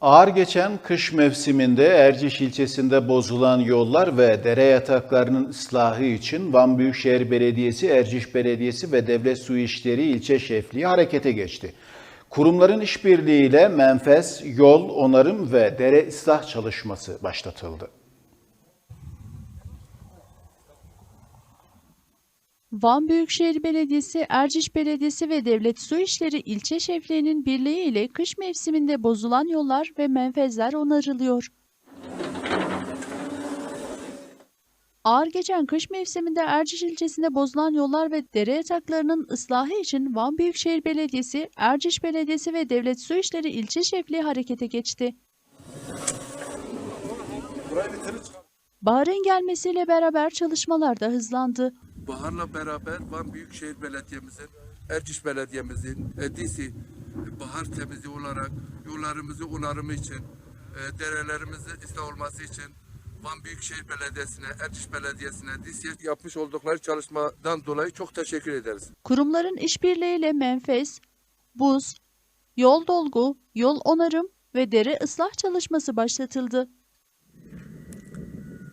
Ağır geçen kış mevsiminde Erciş ilçesinde bozulan yollar ve dere yataklarının ıslahı için Van Büyükşehir Belediyesi, Erciş Belediyesi ve Devlet Su İşleri İlçe Şefliği harekete geçti. Kurumların işbirliğiyle menfez, yol, onarım ve dere ıslah çalışması başlatıldı. Van Büyükşehir Belediyesi, Erciş Belediyesi ve Devlet Su İşleri İlçe Şefliği'nin birliği ile kış mevsiminde bozulan yollar ve menfezler onarılıyor. Ağır geçen kış mevsiminde Erciş ilçesinde bozulan yollar ve dere yataklarının ıslahı için Van Büyükşehir Belediyesi, Erciş Belediyesi ve Devlet Su İşleri İlçe Şefliği harekete geçti. Baharın gelmesiyle beraber çalışmalar da hızlandı. Bahar'la beraber Van Büyükşehir Belediye'mizin, Erciş Belediye'mizin, EDİSİ, bahar temizliği olarak yollarımızı onarımı için, e, derelerimizi ıslah olması için Van Büyükşehir Belediyesi'ne, Erciş Belediyesi'ne, DİSİ'ye yapmış oldukları çalışmadan dolayı çok teşekkür ederiz. Kurumların işbirliğiyle menfez, buz, yol dolgu, yol onarım ve dere ıslah çalışması başlatıldı.